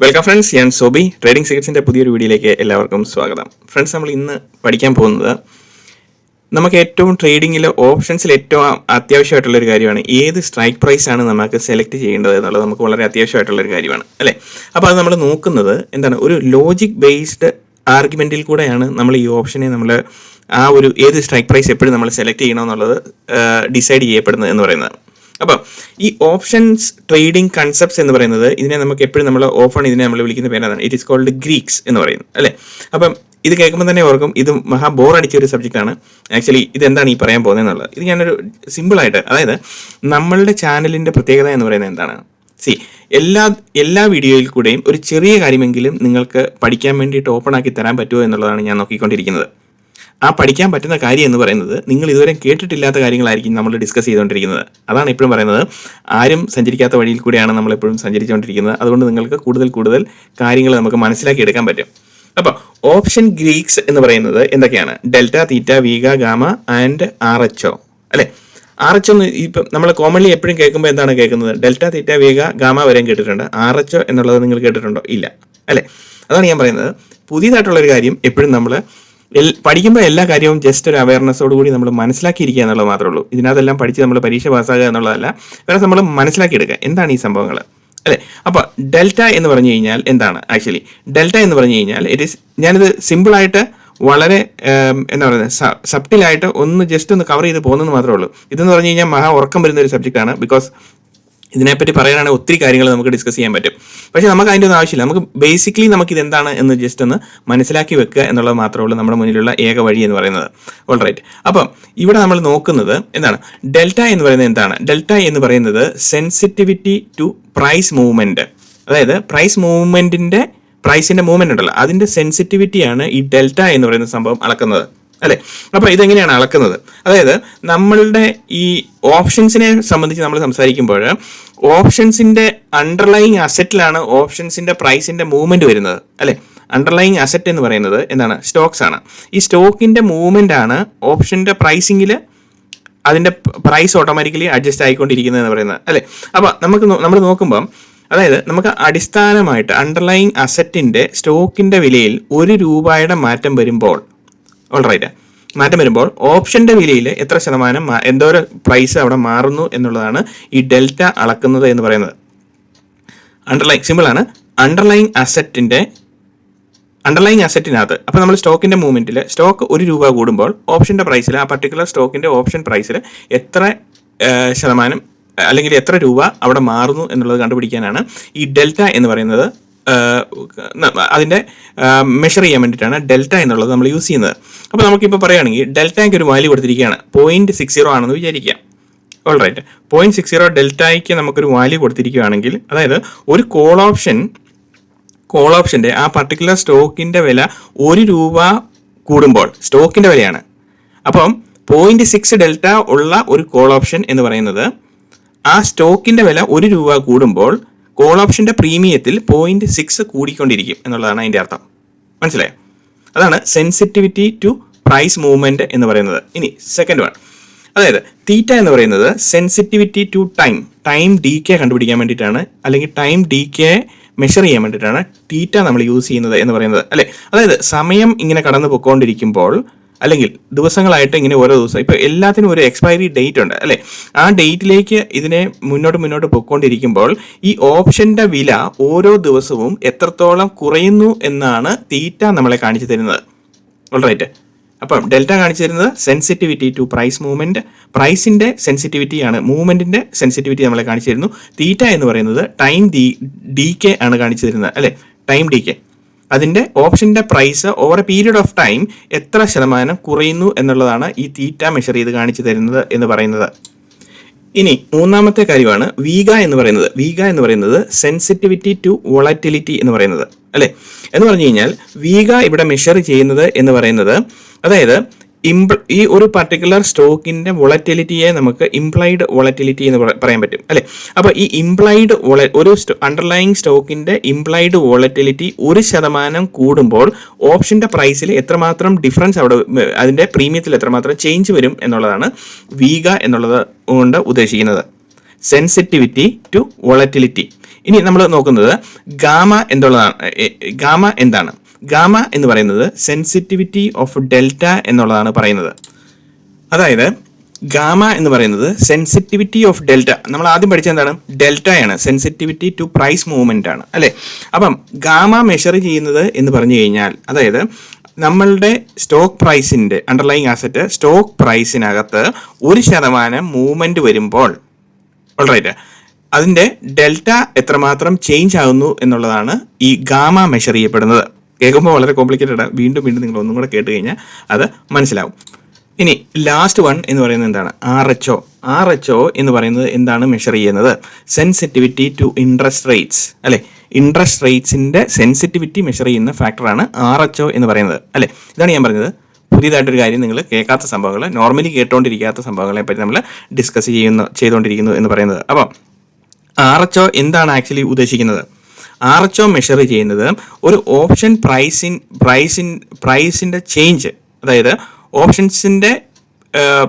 Welcome friends ഞാൻ Sobi. Trading സീക്രട്സിന്റെ പുതിയൊരു വീഡിയോയിലേക്ക് എല്ലാവർക്കും സ്വാഗതം. ഫ്രണ്ട്സ് നമ്മൾ ഇന്ന് പഠിക്കാൻ പോകുന്നത് നമുക്ക് ഏറ്റവും ട്രേഡിങ്ങിൽ ഓപ്ഷൻസിൽ ഏറ്റവും അത്യാവശ്യമായിട്ടുള്ള ഒരു കാര്യമാണ്. ഏത് സ്ട്രൈക്ക് പ്രൈസ് ആണ് നമുക്ക് സെലക്ട് ചെയ്യേണ്ടത് എന്നുള്ളത് നമുക്ക് വളരെ അത്യാവശ്യമായിട്ടുള്ള ഒരു കാര്യമാണ്. അല്ലേ? അപ്പോൾ അത് നമ്മൾ നോക്കുന്നത് എന്താണ്? ഒരു ലോജിക് ബേസ്ഡ് ആർഗ്യുമെന്റിൽ കൂടെയാണ് നമ്മൾ ഈ ഓപ്ഷനെ നമ്മൾ ആ ഒരു ഏത് സ്ട്രൈക്ക് പ്രൈസ് എപ്പോഴും നമ്മൾ സെലക്ട് ചെയ്യണമെന്നുള്ളത് ഡിസൈഡ് ചെയ്യപ്പെടുന്നത് എന്ന് പറയുന്നത്. അപ്പോൾ ഈ ഓപ്ഷൻസ് ട്രേഡിംഗ് കൺസെപ്റ്റ്സ് എന്ന് പറയുന്നത് ഇതിനെ നമുക്ക് എപ്പോഴും നമ്മൾ ഓഫൺ ഇതിനെ നമ്മൾ വിളിക്കുന്ന പേരാണ് ഇറ്റ് ഈസ് കോൾഡ് ഗ്രീക്സ് എന്ന് പറയുന്നത് അല്ലേ? അപ്പം ഇത് കേൾക്കുമ്പോൾ തന്നെ ഓർക്കും ഇത് മഹാ ബോർ അടിച്ച ഒരു സബ്ജക്റ്റാണ് ആക്ച്വലി ഇത് എന്താണ് ഈ പറയാൻ പോകുന്നത് എന്നുള്ളത്? ഇത് ഞാനൊരു സിമ്പിളായിട്ട് അതായത് നമ്മളുടെ ചാനലിന്റെ പ്രത്യേകത എന്ന് പറയുന്നത് എന്താണ്? സി എല്ലാ എല്ലാ വീഡിയോയിൽ കൂടെയും ഒരു ചെറിയ കാര്യമെങ്കിലും നിങ്ങൾക്ക് പഠിക്കാൻ വേണ്ടിയിട്ട് ഓപ്പൺ ആക്കി തരാൻ പറ്റുമോ എന്നുള്ളതാണ് ഞാൻ നോക്കിക്കൊണ്ടിരിക്കുന്നത്. ആ പഠിക്കാൻ പറ്റുന്ന കാര്യം എന്ന് പറയുന്നത് നിങ്ങൾ ഇതുവരെ കേട്ടിട്ടില്ലാത്ത കാര്യങ്ങളായിരിക്കും നമ്മൾ ഡിസ്കസ് ചെയ്തുകൊണ്ടിരിക്കുന്നത്. അതാണ് എപ്പോഴും പറയുന്നത്. ആരും സഞ്ചരിക്കാത്ത വഴിയിൽ കൂടിയാണ് നമ്മൾ എപ്പോഴും സഞ്ചരിച്ചുകൊണ്ടിരിക്കുന്നത്. അതുകൊണ്ട് നിങ്ങൾക്ക് കൂടുതൽ കൂടുതൽ കാര്യങ്ങൾ നമുക്ക് മനസ്സിലാക്കി എടുക്കാൻ പറ്റും. അപ്പോൾ ഓപ്ഷൻ ഗ്രീക്സ് എന്ന് പറയുന്നത് എന്തൊക്കെയാണ്? Delta theta vega gamma and R H O അല്ലേ? ആർ എച്ച് ഒന്ന് ഇപ്പം നമ്മൾ കോമൺലി എപ്പോഴും കേൾക്കുമ്പോൾ എന്താണ് കേൾക്കുന്നത്? ഡെൽറ്റ തീറ്റ വീഗ ഗാമ വരെയും കേട്ടിട്ടുണ്ട്. ആർ എച്ച് ഒ എന്നുള്ളത് നിങ്ങൾ കേട്ടിട്ടുണ്ടോ? ഇല്ല. അല്ലേ? അതാണ് ഞാൻ പറയുന്നത്. പുതിയതായിട്ടുള്ളൊരു കാര്യം എപ്പോഴും നമ്മൾ പഠിക്കുമ്പോൾ എല്ലാ കാര്യവും ജസ്റ്റ് ഒരു അവയർനെസ്സോട് കൂടി നമ്മൾ മനസ്സിലാക്കിയിരിക്കുക എന്നുള്ളത് മാത്രമേ ഉള്ളൂ. ഇതിനകത്തെല്ലാം പഠിച്ച് നമ്മൾ പരീക്ഷ പാസ്സാകുക എന്നുള്ളതല്ല. വേറെ നമ്മൾ മനസ്സിലാക്കിയെടുക്കുക. എന്താണ് ഈ സംഭവങ്ങൾ? അല്ലെ? അപ്പോൾ ഡെൽറ്റ എന്ന് പറഞ്ഞു കഴിഞ്ഞാൽ എന്താണ് ആക്ച്വലി? ഡെൽറ്റ എന്ന് പറഞ്ഞു കഴിഞ്ഞാൽ ഇറ്റ് ഇസ് ഞാനിത് സിമ്പിളായിട്ട് വളരെ എന്താ പറയുന്നത് സബ്റ്റിലായിട്ട് ഒന്ന് ജസ്റ്റ് ഒന്ന് കവർ ചെയ്ത് പോകുന്നത് മാത്രമേ ഉള്ളൂ. ഇതെന്ന് പറഞ്ഞു കഴിഞ്ഞാൽ മഹാ ഉറക്കം വരുന്ന ഒരു സബ്ജക്റ്റാണ് ബിക്കോസ് ഇതിനെപ്പറ്റി പറയാനാണെങ്കിൽ ഒത്തിരി കാര്യങ്ങൾ നമുക്ക് ഡിസ്കസ് ചെയ്യാൻ പറ്റും. പക്ഷേ നമുക്ക് അതിന്റെ ഒന്നും ആവശ്യമില്ല. നമുക്ക് ബേസിക്കലി നമുക്ക് ഇതെന്താണ് എന്ന് ജസ്റ്റ് ഒന്ന് മനസ്സിലാക്കി വെക്കുക എന്നുള്ളത് മാത്രമേ ഉള്ളൂ നമ്മുടെ മുന്നിലുള്ള ഏക വഴി എന്ന് പറയുന്നത്. ഓൾ റൈറ്റ് അപ്പം ഇവിടെ നമ്മൾ നോക്കുന്നത് എന്താണ്? ഡെൽറ്റ എന്ന് പറയുന്നത് എന്താണ്? ഡെൽറ്റ എന്ന് പറയുന്നത് സെൻസിറ്റിവിറ്റി ടു പ്രൈസ് മൂവ്മെന്റ് അതായത് പ്രൈസ് മൂവ്മെന്റിന്റെ പ്രൈസിന്റെ മൂവ്മെന്റ് ഉണ്ടല്ലോ. അതിന്റെ സെൻസിറ്റിവിറ്റിയാണ് ഈ ഡെൽറ്റ എന്ന് പറയുന്ന സംഭവം അളക്കുന്നത്. അല്ലെ? അപ്പൊ ഇതെങ്ങനെയാണ് അളക്കുന്നത്? അതായത് നമ്മളുടെ ഈ ഓപ്ഷൻസിനെ സംബന്ധിച്ച് നമ്മൾ സംസാരിക്കുമ്പോൾ ഓപ്ഷൻസിന്റെ അണ്ടർലൈങ് അസറ്റിലാണ് ഓപ്ഷൻസിന്റെ പ്രൈസിന്റെ മൂവ്മെന്റ് വരുന്നത്. അല്ലെ? അണ്ടർലൈങ് അസറ്റ് എന്ന് പറയുന്നത് എന്താണ്? സ്റ്റോക്സ് ആണ്. ഈ സ്റ്റോക്കിന്റെ മൂവ്മെന്റ് ആണ് ഓപ്ഷന്റെ പ്രൈസിംഗിൽ അതിന്റെ പ്രൈസ് ഓട്ടോമാറ്റിക്കലി അഡ്ജസ്റ്റ് ആയിക്കൊണ്ടിരിക്കുന്നത് എന്ന് പറയുന്നത്. അല്ലെ? അപ്പൊ നമുക്ക് നമ്മൾ നോക്കുമ്പം അതായത് നമുക്ക് അടിസ്ഥാനമായിട്ട് അണ്ടർലൈങ് അസറ്റിന്റെ സ്റ്റോക്കിന്റെ വിലയിൽ ഒരു രൂപയുടെ മാറ്റം വരുമ്പോൾ ഓൾറൈറ്റ് മാറ്റം വരുമ്പോൾ ഓപ്ഷന്റെ വിലയിൽ എത്ര ശതമാനം എന്തോ എന്തോരം പ്രൈസ് അവിടെ മാറുന്നു എന്നുള്ളതാണ് ഈ ഡെൽറ്റ അളക്കുന്നത് എന്ന് പറയുന്നത്. അണ്ടർലൈൻ സിമ്പിൾ ആണ്. അണ്ടർലൈൻ അസറ്റിന്റെ അണ്ടർലൈൻ അസറ്റിനകത്ത് അപ്പോൾ നമ്മൾ സ്റ്റോക്കിന്റെ മൂവ്മെന്റിൽ സ്റ്റോക്ക് ഒരു രൂപ കൂടുമ്പോൾ ഓപ്ഷന്റെ പ്രൈസിൽ ആ പർട്ടിക്കുലർ സ്റ്റോക്കിന്റെ ഓപ്ഷൻ പ്രൈസിൽ എത്ര ശതമാനം അല്ലെങ്കിൽ എത്ര രൂപ അവിടെ മാറുന്നു എന്നുള്ളത് കണ്ടുപിടിക്കാനാണ് ഈ ഡെൽറ്റ എന്ന് പറയുന്നത് അതിന്റെ മെഷർ ചെയ്യാൻ വേണ്ടിയിട്ടാണ് ഡെൽറ്റ എന്നുള്ളത് നമ്മൾ യൂസ് ചെയ്യുന്നത്. അപ്പോൾ നമുക്കിപ്പോൾ പറയുകയാണെങ്കിൽ ഡെൽറ്റയ്ക്ക് ഒരു വാല്യൂ കൊടുത്തിരിക്കുകയാണ്. പോയിന്റ് സിക്സ് സീറോ ആണെന്ന് വിചാരിക്കാം all right point six zero ഡെൽറ്റയ്ക്ക് നമുക്കൊരു വാല്യൂ കൊടുത്തിരിക്കുകയാണെങ്കിൽ അതായത് ഒരു കോൾ ഓപ്ഷൻ കോൾ ഓപ്ഷന്റെ ആ പർട്ടിക്കുലർ സ്റ്റോക്കിന്റെ വില ഒരു രൂപ കൂടുമ്പോൾ സ്റ്റോക്കിന്റെ വിലയാണ്. അപ്പം പോയിന്റ് സിക്സ് ഡെൽറ്റ ഉള്ള ഒരു കോൾ ഓപ്ഷൻ എന്ന് പറയുന്നത് ആ സ്റ്റോക്കിന്റെ വില ഒരു രൂപ കൂടുമ്പോൾ കോൾ ഓപ്ഷന്റെ പ്രീമിയത്തിൽ പോയിന്റ് സിക്സ് കൂടിക്കൊണ്ടിരിക്കും എന്നുള്ളതാണ് അതിന്റെ അർത്ഥം. മനസ്സിലായോ? അതാണ് സെൻസിറ്റിവിറ്റി ടു പ്രൈസ് മൂവ്മെന്റ് എന്ന് പറയുന്നത്. ഇനി സെക്കൻഡ് വൺ അതായത് തീറ്റ എന്ന് പറയുന്നത് sensitivity to time time decay കണ്ടുപിടിക്കാൻ വേണ്ടിയിട്ടാണ് അല്ലെങ്കിൽ ടൈം ഡി കെ മെഷർ ചെയ്യാൻ വേണ്ടിയിട്ടാണ് തീറ്റ നമ്മൾ യൂസ് ചെയ്യുന്നത് എന്ന് പറയുന്നത്. അല്ലേ? അതായത് സമയം ഇങ്ങനെ കടന്നു പൊക്കോണ്ടിരിക്കുമ്പോൾ അല്ലെങ്കിൽ ദിവസങ്ങളായിട്ട് ഇങ്ങനെ ഓരോ ദിവസം ഇപ്പോൾ എല്ലാത്തിനും ഒരു എക്സ്പയറി ഡേറ്റ് ഉണ്ട് അല്ലേ? ആ ഡേറ്റിലേക്ക് ഇതിനെ മുന്നോട്ട് മുന്നോട്ട് പോയിക്കൊണ്ടിരിക്കുമ്പോൾ ഈ ഓപ്ഷന്റെ വില ഓരോ ദിവസവും എത്രത്തോളം കുറയുന്നു എന്നാണ് തീറ്റ നമ്മളെ കാണിച്ചു തരുന്നത്. ഓൾറൈറ്റ് അപ്പം ഡെൽറ്റ കാണിച്ചു തരുന്നത് സെൻസിറ്റിവിറ്റി ടു പ്രൈസ് മൂവ്മെന്റ് പ്രൈസിന്റെ സെൻസിറ്റിവിറ്റിയാണ് മൂവ്മെന്റിന്റെ സെൻസിറ്റിവിറ്റി നമ്മളെ കാണിച്ചു തരുന്നു. തീറ്റ എന്ന് പറയുന്നത് ടൈം ഡി ഡി കെ ആണ് കാണിച്ചു തരുന്നത് അല്ലേ? ടൈം ഡി കെ അതിന്റെ ഓപ്ഷന്റെ price over a period of time എത്ര ശതമാനം കുറയുന്നു എന്നുള്ളതാണ് ഈ തീറ്റ മെഷർ ചെയ്ത് കാണിച്ചു തരുന്നത് എന്ന് പറയുന്നത്. ഇനി മൂന്നാമത്തെ കാര്യമാണ് വീഗ എന്ന് പറയുന്നത്. വീഗ എന്ന് പറയുന്നത് സെൻസിറ്റിവിറ്റി ടു വോളറ്റിലിറ്റി എന്ന് പറയുന്നത്. അല്ലേ? എന്ന് പറഞ്ഞു കഴിഞ്ഞാൽ വീഗ ഇവിടെ മെഷർ ചെയ്യുന്നത് എന്ന് പറയുന്നത് അതായത് ഇംപ്ല ഈ ഒരു പർട്ടിക്കുലർ സ്റ്റോക്കിന്റെ വൊളറ്റിലിറ്റിയെ നമുക്ക് ഇംപ്ലൈഡ് വൊളറ്റിലിറ്റി എന്ന് പറയാൻ പറ്റും അല്ലേ? അപ്പോൾ ഈ ഇംപ്ലൈഡ് ഒരു അണ്ടർലൈങ് സ്റ്റോക്കിന്റെ ഇംപ്ലൈഡ് വോളറ്റിലിറ്റി ഒരു ശതമാനം കൂടുമ്പോൾ ഓപ്ഷന്റെ പ്രൈസിൽ എത്രമാത്രം ഡിഫറൻസ് അവിടെ അതിന്റെ പ്രീമിയത്തിൽ എത്രമാത്രം ചേഞ്ച് വരും എന്നുള്ളതാണ് വീഗ എന്നുള്ളത് കൊണ്ട് ഉദ്ദേശിക്കുന്നത്. സെൻസിറ്റിവിറ്റി ടു വോളറ്റിലിറ്റി ഇനി നമ്മൾ നോക്കുന്നത് ഗാമ എന്നുള്ളതാണ് എ, എ, ഗാമ എന്താണ്? ഗാമ എന്ന് പറയുന്നത് സെൻസിറ്റിവിറ്റി ഓഫ് ഡെൽറ്റ എന്നുള്ളതാണ് പറയുന്നത്. അതായത് ഗാമ എന്ന് പറയുന്നത് സെൻസിറ്റിവിറ്റി ഓഫ് ഡെൽറ്റ നമ്മൾ ആദ്യം പഠിച്ചത് എന്താണ്? ഡെൽറ്റയാണ് സെൻസിറ്റിവിറ്റി ടു പ്രൈസ് മൂവ്മെന്റ് ആണ്. അല്ലേ? അപ്പം ഗാമ മെഷർ ചെയ്യുന്നത് എന്ന് പറഞ്ഞു കഴിഞ്ഞാൽ അതായത് നമ്മളുടെ സ്റ്റോക്ക് പ്രൈസിന്റെ അണ്ടർലൈങ് ആസറ്റ് സ്റ്റോക്ക് പ്രൈസിനകത്ത് ഒരു ശതമാനം മൂവ്മെന്റ് വരുമ്പോൾ ഓൾറൈറ്റ് അതിന്റെ ഡെൽറ്റ എത്രമാത്രം ചേഞ്ച് ആകുന്നു എന്നുള്ളതാണ് ഈ ഗാമ മെഷർ ചെയ്യപ്പെടുന്നത്. കേൾക്കുമ്പോൾ വളരെ കോംപ്ലിക്കേറ്റഡ് ആണ്. വീണ്ടും വീണ്ടും നിങ്ങൾ ഒന്നും കൂടെ കേട്ട് കഴിഞ്ഞാൽ അത് മനസ്സിലാവും. ഇനി ലാസ്റ്റ് വൺ എന്ന് പറയുന്നത് എന്താണ്? R H O R H O എന്ന് പറയുന്നത് എന്താണ് മെഷർ ചെയ്യുന്നത്? സെൻസിറ്റിവിറ്റി ടു ഇൻട്രസ്റ്റ് റേറ്റ്സ് അല്ലെ? ഇൻട്രസ്റ്റ് റേറ്റ്സിന്റെ സെൻസിറ്റിവിറ്റി മെഷർ ചെയ്യുന്ന ഫാക്ടറാണ് ആർ എച്ച് ഒ എന്ന് പറയുന്നത്. അല്ലെ? ഇതാണ് ഞാൻ പറഞ്ഞത്. പുതിയതായിട്ടൊരു കാര്യം നിങ്ങൾ കേൾക്കാത്ത സംഭവങ്ങൾ നോർമലി കേട്ടുകൊണ്ടിരിക്കാത്ത സംഭവങ്ങളെ പറ്റി നമ്മൾ ഡിസ്കസ് ചെയ്യുന്നു ചെയ്തുകൊണ്ടിരിക്കുന്നു എന്ന് പറയുന്നത്. അപ്പം ആർ എച്ച് ഒ എന്താണ് ആക്ച്വലി ഉദ്ദേശിക്കുന്നത്? ആർ എച്ച് ഒ മെഷർ ചെയ്യുന്നത് ഒരു ഓപ്ഷൻ പ്രൈസിൻ പ്രൈസിൻ പ്രൈസിന്റെ ചേഞ്ച് അതായത് ഓപ്ഷൻസിന്റെ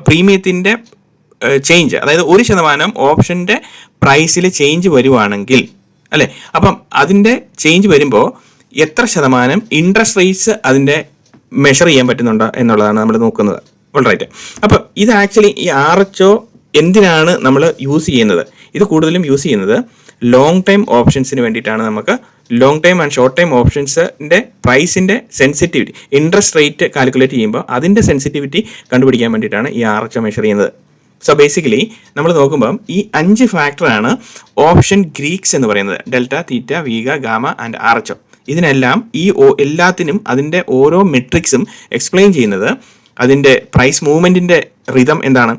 പ്രീമിയത്തിന്റെ ചേഞ്ച് അതായത് ഒരു ശതമാനം ഓപ്ഷന്റെ പ്രൈസിൽ ചേഞ്ച് വരുവാണെങ്കിൽ അല്ലേ? അപ്പം അതിന്റെ ചേഞ്ച് വരുമ്പോൾ എത്ര ശതമാനം ഇൻട്രസ്റ്റ് റേറ്റ്സ് അതിന്റെ മെഷർ ചെയ്യാൻ പറ്റുന്നുണ്ടോ എന്നുള്ളതാണ് നമ്മൾ നോക്കുന്നത്. റൈറ്റ് അപ്പോൾ ഇത് ആക്ച്വലി ഈ ആർ എച്ച് ഒ എന്തിനാണ് നമ്മൾ യൂസ് ചെയ്യുന്നത്? ഇത് കൂടുതലും യൂസ് ചെയ്യുന്നത് ലോങ് ടൈം ഓപ്ഷൻസിന് വേണ്ടിയിട്ടാണ് നമുക്ക് long time and short time ഓപ്ഷൻസിന്റെ പ്രൈസിന്റെ സെൻസിറ്റിവിറ്റി ഇൻട്രസ്റ്റ് റേറ്റ് കാൽക്കുലേറ്റ് ചെയ്യുമ്പോൾ അതിന്റെ സെൻസിറ്റിവിറ്റി കണ്ടുപിടിക്കാൻ വേണ്ടിയിട്ടാണ് ഈ ആർ എച്ച് മെഷർ ചെയ്യുന്നത്. സോ ബേസിക്കലി നമ്മൾ നോക്കുമ്പം ഈ അഞ്ച് ഫാക്ടറാണ് ഓപ്ഷൻ ഗ്രീക്സ് എന്ന് പറയുന്നത്. Delta theta vega gamma and R H ഇതിനെല്ലാം ഈ എല്ലാത്തിനും അതിന്റെ ഓരോ മെട്രിക്സും എക്സ്പ്ലെയിൻ ചെയ്യുന്നത് അതിന്റെ പ്രൈസ് മൂവ്മെന്റിന്റെ റിതം എന്താണ്?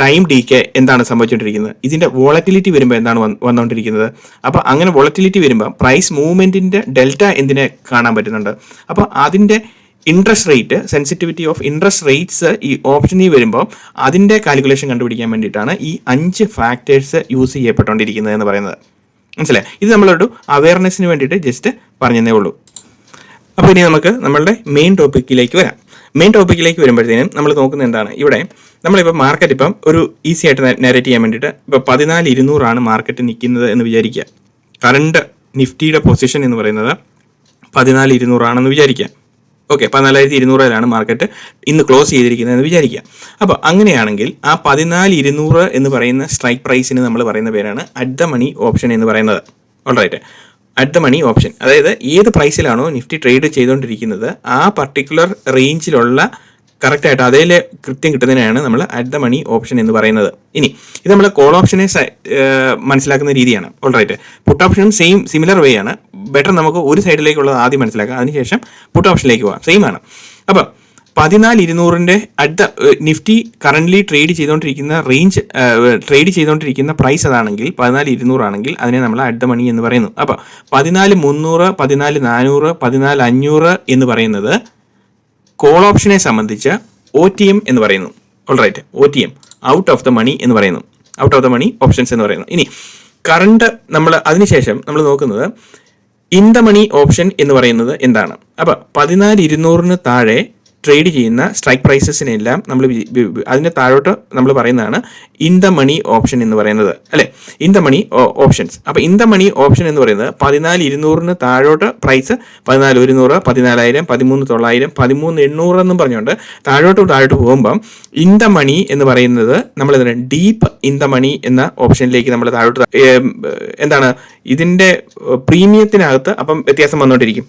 ടൈം ഡി കെ എന്താണ് സംഭവിച്ചുകൊണ്ടിരിക്കുന്നത് ഇതിന്റെ വോളറ്റിലിറ്റി വരുമ്പോൾ എന്താണ് വന്നുകൊണ്ടിരിക്കുന്നത് അപ്പോൾ അങ്ങനെ വോളറ്റിലിറ്റി വരുമ്പോൾ പ്രൈസ് മൂവ്മെന്റിന്റെ ഡെൽറ്റ എന്തിനെ കാണാൻ പറ്റുന്നുണ്ട്? അപ്പോൾ അതിന്റെ interest rate sensitivity of interest rates ഈ ഓപ്ഷനിൽ വരുമ്പോൾ അതിന്റെ കാൽക്കുലേഷൻ കണ്ടുപിടിക്കാൻ വേണ്ടിയിട്ടാണ് ഈ അഞ്ച് ഫാക്ടേഴ്സ് യൂസ് ചെയ്യപ്പെട്ടുകൊണ്ടിരിക്കുന്നത് എന്ന് പറയുന്നത്. മനസ്സിലായി? ഇത് നമ്മളൊരു അവയർനെസ്സിന് വേണ്ടിയിട്ട് ജസ്റ്റ് പറഞ്ഞതേ ഉള്ളൂ. അപ്പോൾ ഇനി നമുക്ക് നമ്മളുടെ മെയിൻ ടോപ്പിക്കിലേക്ക് വരാം. മെയിൻ ടോപ്പിക്കിലേക്ക് വരുമ്പോഴത്തേനും നമ്മൾ നോക്കുന്നത് എന്താണ്? ഇവിടെ നമ്മളിപ്പോൾ മാർക്കറ്റ് ഇപ്പം ഒരു ഈസി ആയിട്ട് നാരേറ്റ് ചെയ്യാൻ വേണ്ടിയിട്ട് ഇപ്പോൾ പതിനാല് ഇരുന്നൂറാണ് മാർക്കറ്റ് നിൽക്കുന്നത് എന്ന് വിചാരിക്കുക. കറണ്ട് നിഫ്റ്റിയുടെ പൊസിഷൻ എന്ന് പറയുന്നത് പതിനാല് ഇരുന്നൂറാണെന്ന് വിചാരിക്കുക. ഓക്കെ പതിനാലായിരത്തി ഇരുന്നൂറിലാണ് മാർക്കറ്റ് ഇന്ന് ക്ലോസ് ചെയ്തിരിക്കുന്നത് എന്ന് വിചാരിക്കുക. അപ്പോൾ അങ്ങനെയാണെങ്കിൽ ആ പതിനാല് ഇരുന്നൂറ് എന്ന് പറയുന്ന സ്ട്രൈക്ക് പ്രൈസിന് നമ്മൾ പറയുന്ന പേരാണ് അറ്റ് ദ മണി ഓപ്ഷൻ എന്ന് പറയുന്നത്. All right at the money option അതായത് ഏത് പ്രൈസിലാണോ നിഫ്റ്റി ട്രേഡ് ചെയ്തുകൊണ്ടിരിക്കുന്നത് ആ പർട്ടിക്കുലർ റേഞ്ചിലുള്ള കറക്റ്റായിട്ട് അതേ കൃത്യം കിട്ടുന്നതിനാണ് നമ്മൾ അറ്റ് ദ മണി ഓപ്ഷൻ എന്ന് പറയുന്നത്. ഇനി ഇത് നമ്മൾ കോൾ ഓപ്ഷനെ മനസ്സിലാക്കുന്ന രീതിയാണ്. ഓൾറൈറ്റ് പുട്ട് ഓപ്ഷനും സെയിം സിമിലർ വേ ആണ്. ബെറ്റർ നമുക്ക് ഒരു സൈഡിലേക്കുള്ളത് ആദ്യം മനസ്സിലാക്കാം. അതിനുശേഷം പുട്ട് ഓപ്ഷനിലേക്ക് പോകാം. സെയിം ആണ്. അപ്പം പതിനാല് ഇരുന്നൂറിന്റെ at the Nifty currently trade ചെയ്തുകൊണ്ടിരിക്കുന്ന റേഞ്ച് ട്രേഡ് ചെയ്തുകൊണ്ടിരിക്കുന്ന പ്രൈസ് അതാണെങ്കിൽ പതിനാല് ഇരുന്നൂറാണെങ്കിൽ അതിനെ നമ്മൾ അറ്റ് ദ മണി എന്ന് പറയുന്നു. അപ്പോൾ പതിനാല് മുന്നൂറ് പതിനാല് നാനൂറ് പതിനാല് അഞ്ഞൂറ് എന്ന് പറയുന്നത് കോൾ ഓപ്ഷനെ സംബന്ധിച്ച് ഒ ടി എം എന്ന് പറയുന്നു. All right O T M out of the money എന്ന് പറയുന്നു. Out of the money options എന്ന് പറയുന്നു. ഇനി കറണ്ട് നമ്മൾ അതിനുശേഷം നമ്മൾ നോക്കുന്നത് ഇൻ ദ മണി ഓപ്ഷൻ എന്ന് പറയുന്നത് എന്താണ്? അപ്പോൾ പതിനാല് ഇരുന്നൂറിന് താഴെ ട്രേഡ് ചെയ്യുന്ന സ്ട്രൈക്ക് പ്രൈസസിനെല്ലാം നമ്മൾ അതിന് താഴോട്ട് നമ്മൾ പറയുന്നതാണ് ഇൻ ദ മണി ഓപ്ഷൻ എന്ന് പറയുന്നത് അല്ലെ? ഇൻ ദ മണി ഓപ്ഷൻസ് അപ്പോൾ ഇൻ ദ മണി ഓപ്ഷൻ എന്ന് പറയുന്നത് പതിനാല് ഇരുന്നൂറിന് താഴോട്ട് പ്രൈസ് പതിനാല് ഒരുന്നൂറ് പതിനാലായിരം പതിമൂന്ന് തൊള്ളായിരം പതിമൂന്ന് എണ്ണൂറ് എന്നും പറഞ്ഞുകൊണ്ട് താഴോട്ട് താഴോട്ട് പോകുമ്പം ഇൻ ദ മണി എന്ന് പറയുന്നത് നമ്മൾ എന്താണ് ഡീപ്പ് ഇൻ ദ മണി എന്ന ഓപ്ഷനിലേക്ക് നമ്മൾ താഴോട്ട് എന്താണ്? ഇതിന്റെ പ്രീമിയത്തിനകത്ത് അപ്പം വ്യത്യാസം വന്നുകൊണ്ടിരിക്കും.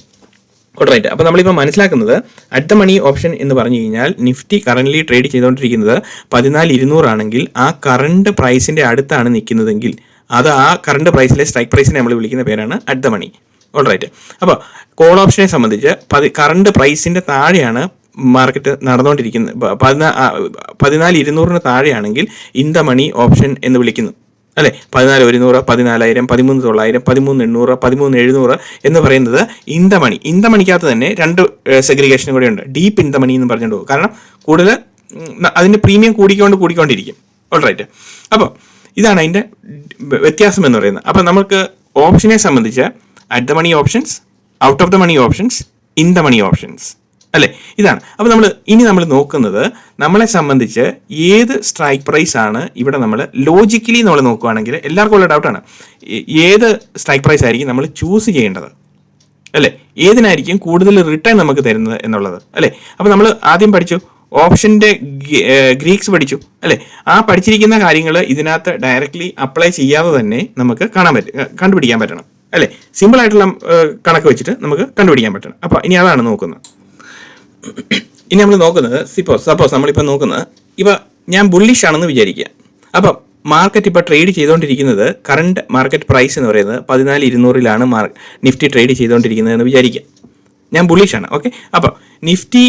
റൈറ്റ് അപ്പോൾ നമ്മളിപ്പോൾ മനസ്സിലാക്കുന്നത് അടുത്ത മണി ഓപ്ഷൻ എന്ന് പറഞ്ഞു കഴിഞ്ഞാൽ നിഫ്റ്റി കറന്റ്ലി ട്രേഡ് ചെയ്തുകൊണ്ടിരിക്കുന്നത് പതിനാല് ഇരുന്നൂറാണെങ്കിൽ ആ കറണ്ട് പ്രൈസിന്റെ അടുത്താണ് നിൽക്കുന്നതെങ്കിൽ അത് ആ കറണ്ട് പ്രൈസിലെ സ്ട്രൈക്ക് പ്രൈസിനെ നമ്മൾ വിളിക്കുന്ന പേരാണ് ദ മണി റൈറ്റ് അപ്പോൾ കോൾ ഓപ്ഷനെ സംബന്ധിച്ച് പതി കറണ്ട് പ്രൈസിന്റെ താഴെയാണ് മാർക്കറ്റ് നടന്നുകൊണ്ടിരിക്കുന്നത് പതിനാല് ഇരുന്നൂറിന് താഴെയാണെങ്കിൽ ഇൻ ദ മണി ഓപ്ഷൻ എന്ന് വിളിക്കുന്നു. അല്ലെ? പതിനാല് ഒരുന്നൂറ് പതിനാലായിരം പതിമൂന്ന് തൊള്ളായിരം പതിമൂന്ന് എണ്ണൂറ് പതിമൂന്ന് എഴുന്നൂറ് എന്ന് പറയുന്നത് ഇൻ ഇന്തമണിക്കകത്ത് തന്നെ രണ്ട് സെഗ്രിഗേഷൻ കൂടെ ഉണ്ട്. ഡീപ്പ് ഇൻ ദ മണി എന്ന് പറഞ്ഞിട്ട് പോകും. കാരണം കൂടുതൽ അതിന്റെ പ്രീമിയം കൂടിക്കൊണ്ട് കൂടിക്കൊണ്ടിരിക്കും. ഓൾറൈറ്റ് അപ്പോൾ ഇതാണ് അതിന്റെ വ്യത്യാസം എന്ന് പറയുന്നത്. അപ്പോൾ നമുക്ക് ഓപ്ഷനെ സംബന്ധിച്ച് at the money options out of the money options in the money options അല്ലേ? ഇതാണ്. അപ്പോൾ നമ്മൾ ഇനി നമ്മൾ നോക്കുന്നത് നമ്മളെ സംബന്ധിച്ച് ഏത് സ്ട്രൈക്ക് പ്രൈസ് ആണ് ഇവിടെ നമ്മൾ ലോജിക്കലി നമ്മൾ നോക്കുകയാണെങ്കിൽ എല്ലാവർക്കും ഉള്ള ഡൗട്ടാണ് ഏത് സ്ട്രൈക്ക് പ്രൈസ് ആയിരിക്കും നമ്മൾ ചൂസ് ചെയ്യേണ്ടത്? അല്ലേ? ഏതിനായിരിക്കും കൂടുതൽ റിട്ടേൺ നമുക്ക് തരുന്നത് എന്നുള്ളത്? അല്ലേ? അപ്പോൾ നമ്മൾ ആദ്യം പഠിച്ചു. ഓപ്ഷന്റെ ഗ്രീക്സ് പഠിച്ചു. അല്ലേ? ആ പഠിച്ചിരിക്കുന്ന കാര്യങ്ങൾ ഇതിനകത്ത് ഡയറക്റ്റ്ലി അപ്ലൈ ചെയ്യാതെ തന്നെ നമുക്ക് കാണാൻ പറ്റും കണ്ടുപിടിക്കാൻ പറ്റണം. അല്ലേ? സിമ്പിൾ ആയിട്ടുള്ള കണക്ക് വെച്ചിട്ട് നമുക്ക് കണ്ടുപിടിക്കാൻ പറ്റണം. അപ്പോൾ ഇനി അതാണ് നോക്കുന്നത്. ഇനി നമ്മൾ നോക്കുന്നത് സിപ്പോസ് സപ്പോസ് നമ്മളിപ്പോൾ നോക്കുന്നത് ഇപ്പോൾ ഞാൻ ബുള്ളിഷ് ആണെന്ന് വിചാരിക്കുക. അപ്പം മാർക്കറ്റ് ഇപ്പോൾ ട്രേഡ് ചെയ്തുകൊണ്ടിരിക്കുന്നത് കറണ്ട് മാർക്കറ്റ് പ്രൈസ് എന്ന് പറയുന്നത് പതിനാല് ഇരുന്നൂറിലാണ് മാർ നിഫ്റ്റി ട്രേഡ് ചെയ്തുകൊണ്ടിരിക്കുന്നത് എന്ന് വിചാരിക്കുക. ഞാൻ ബുള്ളിഷ് ആണ് ഓക്കെ അപ്പോൾ നിഫ്റ്റി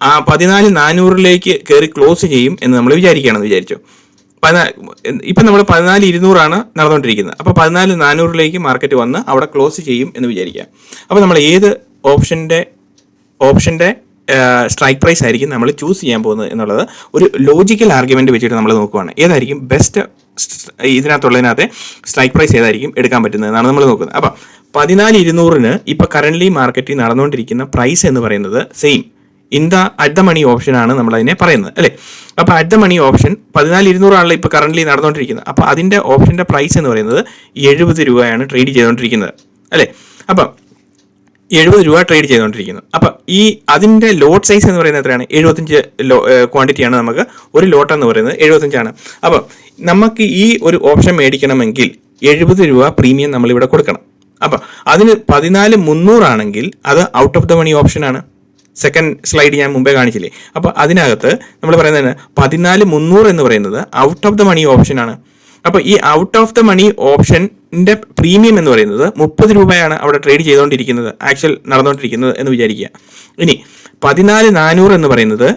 ആ പതിനാല് നാനൂറിലേക്ക് കയറി ക്ലോസ് ചെയ്യും എന്ന് നമ്മൾ വിചാരിക്കുകയാണെന്ന് വിചാരിച്ചു. പതിനാ ഇപ്പം നമ്മൾ പതിനാല് ഇരുന്നൂറാണ് നടന്നുകൊണ്ടിരിക്കുന്നത് അപ്പോൾ പതിനാല് നാനൂറിലേക്ക് മാർക്കറ്റ് വന്ന് അവിടെ ക്ലോസ് ചെയ്യും എന്ന് വിചാരിക്കുക. അപ്പോൾ നമ്മൾ ഏത് ഓപ്ഷന്റെ ഓപ്ഷന്റെ സ്ട്രൈക്ക് പ്രൈസ് ആയിരിക്കും നമ്മൾ ചൂസ് ചെയ്യാൻ പോകുന്നത് എന്നുള്ളത് ഒരു ലോജിക്കൽ ആർഗ്യുമെന്റ് വെച്ചിട്ട് നമ്മൾ നോക്കുവാണ്. ഏതായിരിക്കും ബെസ്റ്റ് ഇതിനകത്തുള്ളതിനകത്തെ സ്ട്രൈക്ക് പ്രൈസ് ഏതായിരിക്കും എടുക്കാൻ പറ്റുന്നത് എന്നാണ് നമ്മൾ നോക്കുന്നത്. അപ്പം പതിനാല് ഇരുന്നൂറിന് ഇപ്പം കറന്റ്ലി മാർക്കറ്റിൽ നടന്നുകൊണ്ടിരിക്കുന്ന പ്രൈസ് എന്ന് പറയുന്നത് same in the at the money ഓപ്ഷനാണ് നമ്മൾ അതിനെ പറയുന്നത് അല്ലേ? അപ്പോൾ അറ്റ് ദ മണി ഓപ്ഷൻ പതിനാല് ഇരുന്നൂറാണല്ലോ ഇപ്പോൾ കറന്റ്ലി നടന്നുകൊണ്ടിരിക്കുന്നത്. അപ്പോൾ അതിന്റെ ഓപ്ഷന്റെ പ്രൈസ് എന്ന് പറയുന്നത് എഴുപത് രൂപയാണ് ട്രേഡ് ചെയ്തുകൊണ്ടിരിക്കുന്നത് അല്ലേ? അപ്പം എഴുപത് രൂപ ട്രേഡ് ചെയ്തുകൊണ്ടിരിക്കുന്നത് അപ്പം ഈ അതിന്റെ ലോഡ് സൈസ് എന്ന് പറയുന്നത് എത്രയാണ്? എഴുപത്തഞ്ച് ലോ ക്വാണ്ടിറ്റിയാണ് നമുക്ക്. ഒരു ലോട്ട് എന്ന് പറയുന്നത് എഴുപത്തഞ്ചാണ് അപ്പം നമുക്ക് ഈ ഒരു ഓപ്ഷൻ മേടിക്കണമെങ്കിൽ എഴുപത് രൂപ പ്രീമിയം നമ്മളിവിടെ കൊടുക്കണം. അപ്പം അതിന് പതിനാല് മുന്നൂറാണെങ്കിൽ അത് ഔട്ട് ഓഫ് ദ മണി ഓപ്ഷനാണ് സെക്കൻഡ് സ്ലൈഡ് ഞാൻ മുമ്പേ കാണിച്ചില്ലേ. അപ്പോൾ അതിനകത്ത് നമ്മൾ പറയുന്നത് പതിനാല് മുന്നൂറ് എന്ന് പറയുന്നത് ഔട്ട് ഓഫ് ദ മണി ഓപ്ഷനാണ് അപ്പോൾ ഈ ഔട്ട് ഓഫ് ദ മണി ഓപ്ഷന്റെ പ്രീമിയം എന്ന് പറയുന്നത് മുപ്പത് രൂപയാണ് അവിടെ ട്രേഡ് ചെയ്തുകൊണ്ടിരിക്കുന്നത് ആക്ച്വൽ നടന്നുകൊണ്ടിരിക്കുന്നത് എന്ന് വിചാരിക്കുക. ഇനി പതിനാല് നാനൂറ് എന്ന് പറയുന്നത്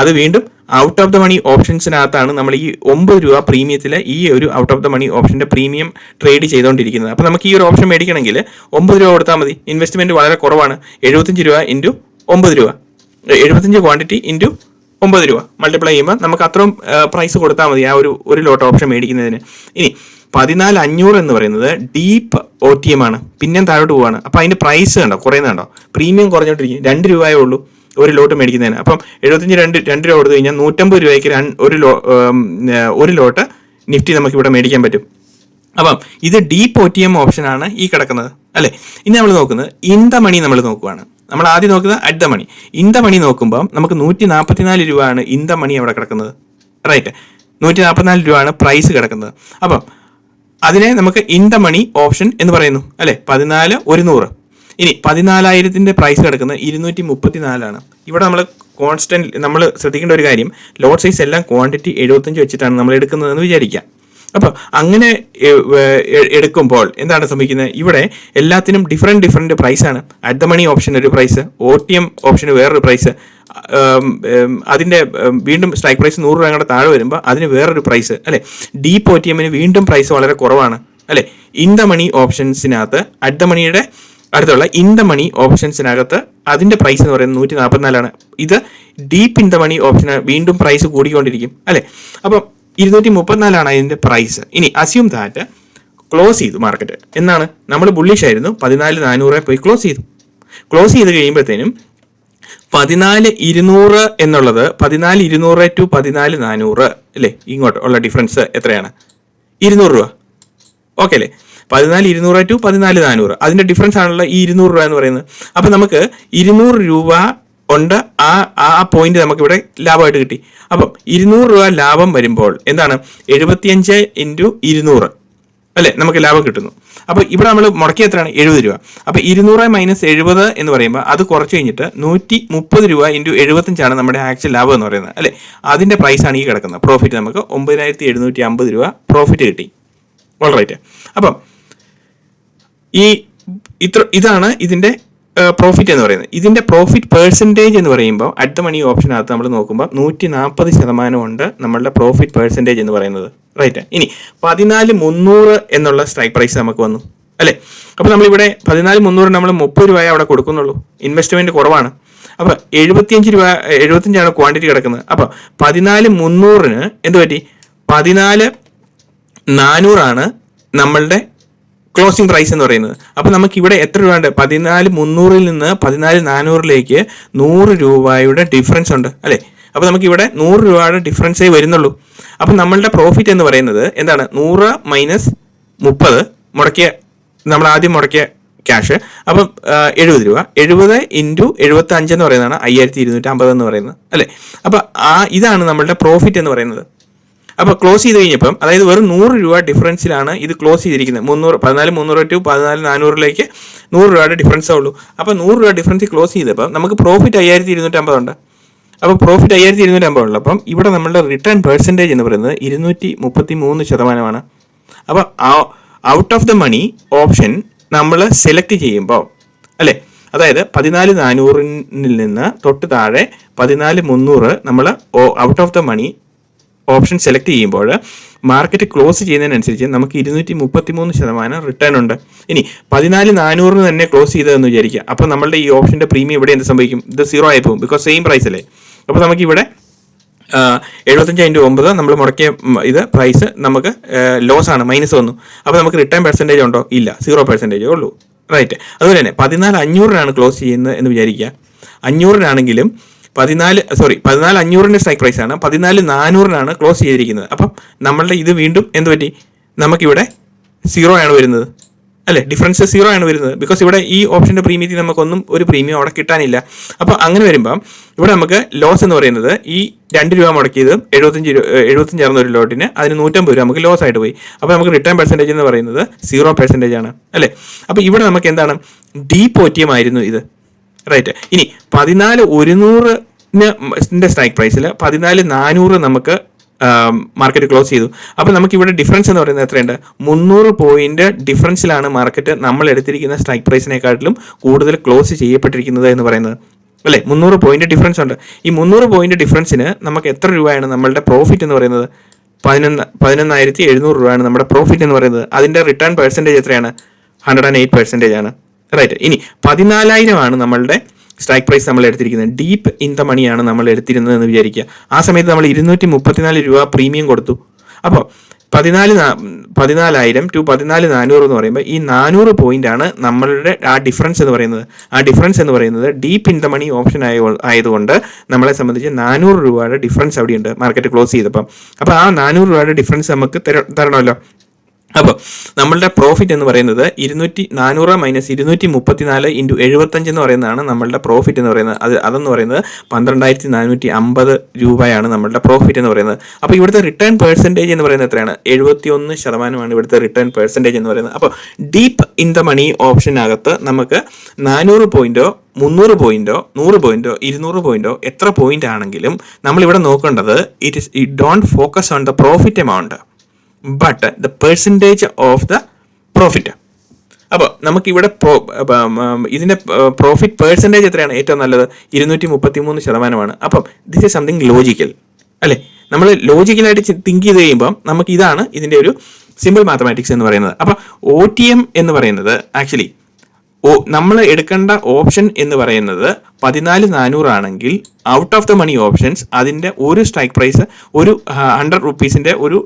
അത് വീണ്ടും ഔട്ട് ഓഫ് ദ മണി ഓപ്ഷൻസിനകത്താണ് നമ്മൾ ഈ ഒമ്പത് രൂപ പ്രീമിയത്തിൽ ഈ ഒരു ഔട്ട് ഓഫ് ദ മണി ഓപ്ഷന്റെ പ്രീമിയം ട്രേഡ് ചെയ്തുകൊണ്ടിരിക്കുന്നത് അപ്പോൾ നമുക്ക് ഈ ഒരു ഓപ്ഷൻ മേടിക്കണമെങ്കിൽ ഒമ്പത് രൂപ കൊടുത്താൽ മതി. ഇൻവെസ്റ്റ്മെന്റ് വളരെ കുറവാണ്. എഴുപത്തഞ്ച് രൂപ ഇന്റു ഒമ്പത് രൂപ. എഴുപത്തഞ്ച് ക്വാണ്ടിറ്റി ഇന്റു ഒമ്പത് രൂപ. മൾട്ടിപ്ലൈ ചെയ്യുമ്പോൾ നമുക്ക് അത്രയും പ്രൈസ് കൊടുത്താൽ മതി ആ ഒരു ഒരു ലോട്ട് ഓപ്ഷൻ മേടിക്കുന്നതിന്. ഇനി പതിനാല് അഞ്ഞൂറ് എന്ന് പറയുന്നത് ഡീപ്പ് ഒ ടി എം ആണ്. പിന്നെയും താഴോട്ട് പോവാണ്. അപ്പോൾ അതിന്റെ പ്രൈസ് കണ്ടോ? കുറയുന്നുണ്ടോ പ്രീമിയം കുറഞ്ഞോണ്ടിരിക്കും രണ്ട് രൂപയേ ഉള്ളൂ ഒരു ലോട്ട് മേടിക്കുന്നതിന്. അപ്പം എഴുപത്തഞ്ച് രണ്ട് രണ്ട് രൂപ കൊടുത്തു കഴിഞ്ഞാൽ നൂറ്റമ്പത് രൂപയ്ക്ക് ഒരു ലോ ഒരു ലോട്ട് നിഫ്റ്റി നമുക്ക് ഇവിടെ മേടിക്കാൻ പറ്റും. അപ്പം ഇത് ഡീപ്പ് ഒ ടി എം ഓപ്ഷനാണ് ഈ കിടക്കുന്നത്. അല്ലേ? ഇനി നമ്മൾ നോക്കുന്നത് ഇൻ ദ മണി നമ്മൾ നോക്കുവാണ്. നമ്മൾ ആദ്യം നോക്കുന്നത് at the money in the money നോക്കുമ്പോൾ നമുക്ക് നൂറ്റി നാൽപ്പത്തിനാല് രൂപയാണ് ഇൻ ദ മണി അവിടെ കിടക്കുന്നത്. റൈറ്റ് നൂറ്റി നാൽപ്പത്തിനാല് രൂപയാണ് പ്രൈസ് കിടക്കുന്നത്. അപ്പം അതിനെ നമുക്ക് ഇൻ ദ മണി ഓപ്ഷൻ എന്ന് പറയുന്നു അല്ലെ? പതിനാല് ഒരുന്നൂറ് ഇനി പതിനാലായിരത്തിന്റെ പ്രൈസ് കിടക്കുന്നത് ഇരുന്നൂറ്റി മുപ്പത്തിനാലാണ് ഇവിടെ നമ്മൾ കോൺസ്റ്റന്റ് നമ്മൾ ശ്രദ്ധിക്കേണ്ട ഒരു കാര്യം ലോഡ് സൈസ് എല്ലാം ക്വാണ്ടിറ്റി എഴുപത്തഞ്ച് വെച്ചിട്ടാണ് നമ്മൾ എടുക്കുന്നതെന്ന് വിചാരിക്കാം. അപ്പോൾ അങ്ങനെ എടുക്കുമ്പോൾ എന്താണ് സംഭവിക്കുന്നത്? ഇവിടെ എല്ലാത്തിനും ഡിഫറെന്റ് ഡിഫറെന്റ് പ്രൈസാണ് അറ്റ് ദ മണി ഓപ്ഷൻ ഒരു പ്രൈസ് ഒ ടി എം ഓപ്ഷന് വേറൊരു പ്രൈസ് അതിന്റെ വീണ്ടും സ്ട്രൈക്ക് പ്രൈസ് നൂറ് രൂപ കൂടെ താഴെ വരുമ്പോൾ അതിന് വേറൊരു പ്രൈസ് അല്ലേ? ഡീപ്പ് ഒ ടി എമ്മിന് വീണ്ടും പ്രൈസ് വളരെ കുറവാണ് അല്ലേ? ഇൻ ദ മണി ഓപ്ഷൻസിനകത്ത് അറ്റ് ദ മണിയുടെ അടുത്തുള്ള ഇൻ ദ മണി ഓപ്ഷൻസിനകത്ത് അതിന്റെ പ്രൈസ് എന്ന് പറയുന്നത് നൂറ്റി നാൽപ്പത്തിനാലാണ്. ഇത് ഡീപ്പ് ഇൻ ദ മണി ഓപ്ഷന് വീണ്ടും പ്രൈസ് കൂടിക്കൊണ്ടിരിക്കും അല്ലേ? അപ്പം ഇരുന്നൂറ്റി മുപ്പത്തിനാലാണ് അതിന്റെ പ്രൈസ് ഇനി അസ്യൂം ദാറ്റ് ക്ലോസ് ചെയ്തു മാർക്കറ്റ് എന്നാണ് നമ്മൾ ബുള്ളിഷ് ആയിരുന്നു. പതിനാല് നാനൂറെ പോയി ക്ലോസ് ചെയ്തു. ക്ലോസ് ചെയ്ത് കഴിയുമ്പോഴത്തേനും പതിനാല് ഇരുന്നൂറ് എന്നുള്ളത് പതിനാല് ഇരുന്നൂറ് ടു പതിനാല് നാനൂറ് അല്ലേ? ഇങ്ങോട്ട് ഉള്ള ഡിഫറൻസ് എത്രയാണ്? ഇരുന്നൂറ് രൂപ. ഓക്കെ അല്ലേ? പതിനാല് ഇരുന്നൂറ് ടു പതിനാല് നാനൂറ്. അതിന്റെ ഡിഫറൻസ് ആണല്ലോ ഈ ഇരുന്നൂറ് രൂപ എന്ന് പറയുന്നത്. അപ്പം നമുക്ക് ഇരുന്നൂറ് രൂപ ഉണ്ട്. ആ ആ പോയിന്റ് നമുക്കിവിടെ ലാഭമായിട്ട് കിട്ടി. അപ്പം ഇരുന്നൂറ് രൂപ ലാഭം വരുമ്പോൾ എന്താണ്? എഴുപത്തിയഞ്ച് ഇന്റു ഇരുന്നൂറ്. അല്ലേ? നമുക്ക് ലാഭം കിട്ടുന്നു. അപ്പോൾ ഇവിടെ നമ്മൾ മുടക്കി എത്രയാണ്? എഴുപത് രൂപ. അപ്പോൾ ഇരുന്നൂറ് മൈനസ് എഴുപത് എന്ന് പറയുമ്പോൾ അത് കുറച്ച് കഴിഞ്ഞിട്ട് നൂറ്റി മുപ്പത് രൂപ ഇന്റു എഴുപത്തഞ്ചാണ് നമ്മുടെ ആക്ച്വൽ ലാഭം എന്ന് പറയുന്നത്. അല്ലേ? അതിന്റെ പ്രൈസാണ് ഈ കിടക്കുന്നത്. പ്രോഫിറ്റ് നമുക്ക് ഒമ്പതിനായിരത്തി എഴുന്നൂറ്റി അമ്പത് രൂപ പ്രോഫിറ്റ് കിട്ടി. ഓൾ റൈറ്റ് അപ്പം ഈ ഇത്ര ഇതാണ് ഇതിന്റെ പ്രോഫിറ്റ് എന്ന് പറയുന്നത്. ഇതിന്റെ പ്രോഫിറ്റ് പേഴ്സന്റേജ് എന്ന് പറയുമ്പോൾ അറ്റ് ദ മണി ഓപ്ഷനകത്ത് നമ്മൾ നോക്കുമ്പോൾ നൂറ്റി നാൽപ്പത് ശതമാനമുണ്ട് നമ്മളുടെ പ്രോഫിറ്റ് പേഴ്സന്റേജ് എന്ന് പറയുന്നത്. റൈറ്റ് ഇനി പതിനാല് മുന്നൂറ് എന്നുള്ള സ്ട്രൈക്ക് പ്രൈസ് നമുക്ക് വന്നു. അല്ലേ? അപ്പോൾ നമ്മളിവിടെ പതിനാല് മുന്നൂറ് നമ്മൾ മുപ്പത് രൂപയെ അവിടെ കൊടുക്കുന്നുള്ളൂ. ഇൻവെസ്റ്റ്മെന്റ് കുറവാണ്. അപ്പോൾ എഴുപത്തിയഞ്ച് രൂപ എഴുപത്തിയഞ്ചാണ് ക്വാണ്ടിറ്റി കിടക്കുന്നത്. അപ്പോൾ പതിനാല് മുന്നൂറിന് എന്ത് പറ്റി? പതിനാല് നാനൂറാണ് നമ്മളുടെ ക്ലോസിംഗ് പ്രൈസ് എന്ന് പറയുന്നത്. അപ്പോൾ നമുക്ക് ഇവിടെ എത്ര രൂപ ഉണ്ട് പതിനാല് മുന്നൂറിൽ നിന്ന് പതിനാല് നാനൂറിലേക്ക് നൂറ് രൂപയുടെ ഡിഫറൻസ് ഉണ്ട് അല്ലേ? അപ്പോൾ നമുക്ക് ഇവിടെ നൂറ് രൂപയുടെ ഡിഫറൻസേ വരുന്നുള്ളൂ. അപ്പോൾ നമ്മളുടെ പ്രോഫിറ്റ് എന്ന് പറയുന്നത് എന്താണ്? നൂറ് മൈനസ് മുപ്പത് മുടക്കിയ നമ്മൾ ആദ്യം മുടക്കിയ ക്യാഷ് അപ്പം എഴുപത് രൂപ. എഴുപത് ഇന്റു എഴുപത്തി അഞ്ച് എന്ന് പറയുന്നതാണ് അയ്യായിരത്തി ഇരുന്നൂറ്റി അമ്പത് എന്ന് പറയുന്നത് അല്ലേ? അപ്പം ആ ഇതാണ് നമ്മളുടെ പ്രോഫിറ്റ് എന്ന് പറയുന്നത്. അപ്പോൾ ക്ലോസ് ചെയ്ത് കഴിഞ്ഞപ്പം അതായത് വെറും നൂറ് രൂപ ഡിഫറൻസിലാണ് ഇത് ക്ലോസ് ചെയ്തിരിക്കുന്നത്. മുന്നൂറ് പതിനാല് മുന്നൂറ് ടു പതിനാല് നാനൂറിലേക്ക് നൂറ് രൂപയുടെ ഡിഫറൻസേ ഉള്ളൂ. അപ്പോൾ നൂറ് രൂപ ഡിഫറൻസ് ക്ലോസ് ചെയ്തപ്പോൾ നമുക്ക് പ്രോഫിറ്റ് അയ്യായിരത്തി ഇരുന്നൂറ്റമ്പതുണ്ട് അപ്പോൾ പ്രോഫിറ്റ് അയ്യായിരത്തി ഇരുന്നൂറ്റമ്പത് ഉള്ളൂ അപ്പം ഇവിടെ നമ്മളുടെ റിട്ടേൺ പെർസെന്റേജ് എന്ന് പറയുന്നത് ഇരുന്നൂറ്റി മുപ്പത്തി മൂന്ന് ശതമാനമാണ് അപ്പോൾ out of the money option നമ്മൾ സെലക്ട് ചെയ്യുമ്പോൾ അല്ലേ? അതായത് പതിനാല് നാനൂറിൽ നിന്ന് തൊട്ട് താഴെ പതിനാല് മുന്നൂറ് നമ്മൾ out of the money option select ചെയ്യുമ്പോൾ മാർക്കറ്റ് ക്ലോസ് ചെയ്യുന്നതിനനുസരിച്ച് നമുക്ക് ഇരുന്നൂറ്റി മുപ്പത്തി മൂന്ന് ശതമാനം റിട്ടേൺ ഉണ്ട്. ഇനി പതിനാല് നാനൂറിന് തന്നെ ക്ലോസ് ചെയ്തതെന്ന് വിചാരിക്കുക. അപ്പോൾ നമ്മളുടെ ഈ ഓപ്ഷന്റെ പ്രീമിയം ഇവിടെ എന്ത് സംഭവിക്കും? ഇത് സീറോ ആയി പോകും. ബിക്കോസ് സെയിം പ്രൈസ് അല്ലേ? അപ്പോൾ നമുക്കിവിടെ എഴുപത്തഞ്ച് ഇന്റു ഒമ്പത് നമ്മൾ മുടക്കിയ ഇത് പ്രൈസ് നമുക്ക് ലോസ് ആണ് മൈനസ് വന്നു. അപ്പോൾ നമുക്ക് റിട്ടേൺ പെർസെന്റേജ് ഉണ്ടോ? ഇല്ല. സീറോ പെർസെന്റേജേ ഉള്ളൂ. റൈറ്റ് അതുപോലെ തന്നെ പതിനാല് അഞ്ഞൂറിനാണ് ക്ലോസ് ചെയ്യുന്നത് എന്ന് വിചാരിക്കുക. അഞ്ഞൂറിനാണെങ്കിലും പതിനാല് സോറി പതിനാല് അഞ്ഞൂറിന്റെ സ്ട്രൈക്ക് പ്രൈസ് ആണ്. പതിനാല് നാനൂറിനാണ് ക്ലോസ് ചെയ്തിരിക്കുന്നത്. അപ്പം നമ്മളുടെ ഇത് വീണ്ടും എന്ത് പറ്റി? നമുക്കിവിടെ സീറോ ആണ് വരുന്നത്. അല്ലേ? ഡിഫറൻസ് സീറോ ആണ് വരുന്നത്. ബിക്കോസ് ഇവിടെ ഈ ഓപ്ഷന്റെ പ്രീമിയത്തിൽ നമുക്കൊന്നും ഒരു പ്രീമിയം അവിടെ കിട്ടാനില്ല. അപ്പോൾ അങ്ങനെ വരുമ്പം ഇവിടെ നമുക്ക് ലോസ് എന്ന് പറയുന്നത് ഈ രണ്ട് രൂപ മുടക്കിയത് എഴുപത്തഞ്ച് രൂപ എഴുപത്തഞ്ചായിരുന്ന ഒരു ലോട്ടിന് അതിന് നൂറ്റമ്പത് രൂപ നമുക്ക് ലോസ് ആയിട്ട് പോയി. അപ്പോൾ നമുക്ക് റിട്ടേൺ പെർസെന്റേജ് എന്ന് പറയുന്നത് സീറോ പെർസെന്റേജ് ആണ്. അല്ലേ? അപ്പോൾ ഇവിടെ നമുക്ക് എന്താണ്? ഡീപ്പ് ഒ ആയിരുന്നു ഇത്. റൈറ്റ് ഇനി പതിനാല് ഒരുന്നൂറ് സ്ട്രൈക്ക് പ്രൈസിൽ പതിനാല് നാനൂറ് നമുക്ക് മാർക്കറ്റ് ക്ലോസ് ചെയ്തു. അപ്പോൾ നമുക്ക് ഇവിടെ ഡിഫറൻസ് എന്ന് പറയുന്നത് എത്രയുണ്ട്? മുന്നൂറ് പോയിന്റ് ഡിഫറൻസിലാണ് മാർക്കറ്റ് നമ്മൾ എടുത്തിരിക്കുന്ന സ്ട്രൈക്ക് പ്രൈസിനെക്കാട്ടിലും കൂടുതൽ ക്ലോസ് ചെയ്യപ്പെട്ടിരിക്കുന്നത് എന്ന് പറയുന്നത്. അല്ലേ? മുന്നൂറ് പോയിന്റ് ഡിഫറൻസ് ഉണ്ട്. ഈ മുന്നൂറ് പോയിന്റ് ഡിഫറൻസിന് നമുക്ക് എത്ര രൂപയാണ് നമ്മളുടെ പ്രോഫിറ്റ് എന്ന് പറയുന്നത്? പതിനൊന്ന് പതിനൊന്നായിരത്തി എഴുന്നൂറ് രൂപയാണ് നമ്മുടെ പ്രോഫിറ്റ് എന്ന് പറയുന്നത്. അതിന്റെ റിട്ടേൺ പെർസെന്റേജ് എത്രയാണ്? ഹൺഡ്രഡ് ആൻഡ് എയ്റ്റ് പെർസെന്റേജ് ആണ്. റൈറ്റ് ഇനി പതിനാലായിരമാണ് നമ്മളുടെ സ്ട്രൈക്ക് പ്രൈസ് നമ്മൾ എടുത്തിരിക്കുന്നത്. ഡീപ്പ് ഇൻ ദ മണിയാണ് നമ്മൾ എടുത്തിരുന്നത് എന്ന് വിചാരിക്കുക. ആ സമയത്ത് നമ്മൾ ഇരുന്നൂറ്റി മുപ്പത്തിനാല് രൂപ പ്രീമിയം കൊടുത്തു. അപ്പോൾ പതിനാല് പതിനാലായിരം ടു പതിനാല് നാനൂറ് എന്ന് പറയുമ്പോൾ ഈ നാനൂറ് പോയിന്റ് ആണ് നമ്മളുടെ ആ ഡിഫറൻസ് എന്ന് പറയുന്നത്. ആ ഡിഫറൻസ് എന്ന് പറയുന്നത് deep in the money option ആയ ആയതുകൊണ്ട് നമ്മളെ സംബന്ധിച്ച് നാനൂറ് രൂപയുടെ ഡിഫറൻസ് അവിടെയുണ്ട്. മാർക്കറ്റ് ക്ലോസ് ചെയ്തപ്പം. അപ്പോൾ ആ നാനൂറ് രൂപയുടെ ഡിഫറൻസ് നമുക്ക് തര- തരണമല്ലോ. അപ്പോൾ നമ്മളുടെ പ്രോഫിറ്റ് എന്ന് പറയുന്നത് ഇരുന്നൂറ്റി നാനൂറ് മൈനസ് ഇരുന്നൂറ്റി മുപ്പത്തിനാല് ഇന്റു എഴുപത്തഞ്ച് എന്ന് പറയുന്നതാണ് നമ്മളുടെ പ്രോഫിറ്റ് എന്ന് പറയുന്നത്. അത് അതെന്ന് പറയുന്നത് പന്ത്രണ്ടായിരത്തി നാനൂറ്റി അമ്പത് രൂപയാണ് നമ്മളുടെ പ്രോഫിറ്റ് എന്ന് പറയുന്നത്. അപ്പോൾ ഇവിടുത്തെ റിട്ടേൺ പെർസെന്റേജ് എന്ന് പറയുന്നത് എത്രയാണ്? എഴുപത്തി ഒന്ന് ശതമാനമാണ് ഇവിടുത്തെ റിട്ടേൺ പെർസെന്റേജ് എന്ന് പറയുന്നത്. അപ്പോൾ ഡീപ്പ് ഇൻ ദ മണി ഓപ്ഷനകത്ത് നമുക്ക് നാനൂറ് പോയിന്റോ മുന്നൂറ് പോയിന്റോ നൂറ് പോയിന്റോ ഇരുന്നൂറ് പോയിന്റോ എത്ര പോയിന്റ് ആണെങ്കിലും നമ്മളിവിടെ നോക്കേണ്ടത് it is it don't focus on the profit amount but the percentage of the profit അപ്പോൾ നമുക്കിവിടെ പ്രോ ഇതിന്റെ പ്രോഫിറ്റ് പേഴ്സന്റേജ് എത്രയാണ്? ഏറ്റവും നല്ലത്? ഇരുന്നൂറ്റി മുപ്പത്തി മൂന്ന് ശതമാനമാണ്. അപ്പം ദിസ് ഇസ് സംതിങ് ലോജിക്കൽ അല്ലേ? നമ്മൾ ലോജിക്കലായിട്ട് തിങ്ക് ചെയ്ത് കഴിയുമ്പം നമുക്ക് ഇതാണ് ഇതിന്റെ ഒരു സിമ്പിൾ മാത്തമാറ്റിക്സ് എന്ന് പറയുന്നത്. അപ്പം ഒ ടി എം എന്ന് പറയുന്നത് ആക്ച്വലി നമ്മൾ എടുക്കേണ്ട ഓപ്ഷൻ എന്ന് പറയുന്നത് പതിനാല് നാനൂറാണെങ്കിൽ out of the money options അതിന്റെ ഒരു സ്ട്രൈക്ക് പ്രൈസ് ഒരു ഹൺഡ്രഡ് റുപ്പീസിന്റെ ഒരു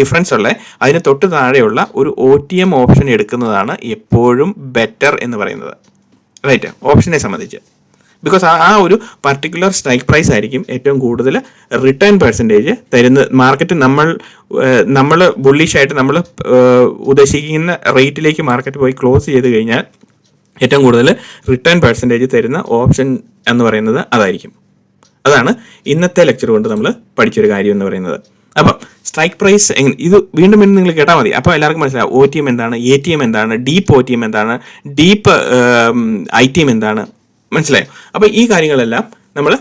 ഡിഫറൻസ് ഉള്ള അതിന് തൊട്ട് താഴെയുള്ള ഒരു ഒ ടി എം ഓപ്ഷൻ എടുക്കുന്നതാണ് എപ്പോഴും ബെറ്റർ എന്ന് പറയുന്നത്. റൈറ്റ് ഓപ്ഷനെ സംബന്ധിച്ച്. ബിക്കോസ് ആ ഒരു പർട്ടിക്കുലർ സ്ട്രൈക്ക് പ്രൈസ് ആയിരിക്കും ഏറ്റവും കൂടുതൽ റിട്ടേൺ പെർസെന്റേജ് തരുന്നത് മാർക്കറ്റ് നമ്മൾ നമ്മൾ ബുള്ളിഷായിട്ട് നമ്മൾ ഉദ്ദേശിക്കുന്ന റേറ്റിലേക്ക് മാർക്കറ്റ് പോയി ക്ലോസ് ചെയ്ത് കഴിഞ്ഞാൽ ഏറ്റവും കൂടുതൽ റിട്ടേൺ പെർസെന്റേജ് തരുന്ന ഓപ്ഷൻ എന്ന് പറയുന്നത് അതായിരിക്കും. അതാണ് ഇന്നത്തെ ലെക്ചർ കൊണ്ട് നമ്മൾ പഠിച്ചൊരു കാര്യം എന്ന് പറയുന്നത്. അപ്പം സ്ട്രൈക്ക് പ്രൈസ് എങ്ങനെ ഇത് വീണ്ടും വീണ്ടും നിങ്ങൾ കേട്ടാൽ മതി. അപ്പോൾ എല്ലാവർക്കും മനസ്സിലാവും ഒ ടി എം എന്താണ് എ ടി എം എന്താണ് ഡീപ്പ് ഒ ടി എം എന്താണ് ഡീപ്പ് ഐ ടി എം എന്താണ്. മനസ്സിലായോ? അപ്പോൾ ഈ കാര്യങ്ങളെല്ലാം നമ്മൾ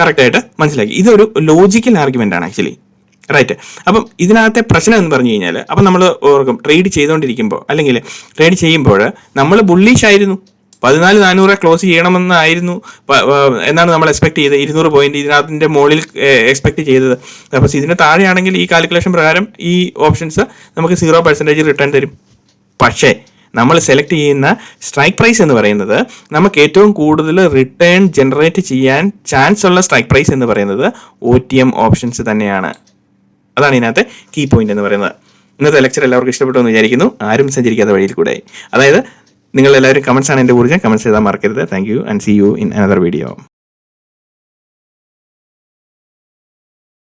കറക്റ്റായിട്ട് മനസ്സിലാക്കി. ഇതൊരു ലോജിക്കൽ ആർഗ്യുമെന്റ് ആണ് ആക്ച്വലി റൈറ്റ് അപ്പം ഇതിനകത്തെ പ്രശ്നം എന്ന് പറഞ്ഞു കഴിഞ്ഞാൽ അപ്പം നമ്മൾ ഓർക്കും ട്രേഡ് ചെയ്തുകൊണ്ടിരിക്കുമ്പോൾ അല്ലെങ്കിൽ ട്രേഡ് ചെയ്യുമ്പോൾ നമ്മൾ ബുള്ളിഷ് ആയിരുന്നു. പതിനാല് നാനൂറ് ക്ലോസ് ചെയ്യണമെന്നായിരുന്നു. എന്നാണ് നമ്മൾ എക്സ്പെക്ട് ചെയ്തത്. ഇരുന്നൂറ് പോയിന്റ് ഇതിനകത്തിന്റെ മുകളിൽ എക്സ്പെക്ട് ചെയ്തത്. അപ്പോൾ ഇതിന് താഴെയാണെങ്കിൽ ഈ കാൽക്കുലേഷൻ പ്രകാരം ഈ ഓപ്ഷൻസ് നമുക്ക് സീറോ പെർസെന്റേജ് റിട്ടേൺ തരും. പക്ഷേ നമ്മൾ സെലക്ട് ചെയ്യുന്ന സ്ട്രൈക്ക് പ്രൈസ് എന്ന് പറയുന്നത് നമുക്ക് ഏറ്റവും കൂടുതൽ റിട്ടേൺ ജനറേറ്റ് ചെയ്യാൻ ചാൻസ് ഉള്ള സ്ട്രൈക്ക് പ്രൈസ് എന്ന് പറയുന്നത് ഒ ടി എം ഓപ്ഷൻസ് തന്നെയാണ്. അതാണ് ഇതിനകത്തെ കീ പോയിന്റ് എന്ന് പറയുന്നത്. ഇന്നത്തെ ലെക്ചർ എല്ലാവർക്കും ഇഷ്ടപ്പെട്ടു എന്ന് വിചാരിക്കുന്നു. ആരും സഞ്ചരിക്കാത്ത വഴിയിൽ കൂടെ. അതായത് നിങ്ങൾ എല്ലാവരും കമൻസ് ആണ് എന്റെ ഊർജം കമൻസ് ചെയ്താൽ മറക്കരുത്. Thank you and see you in another video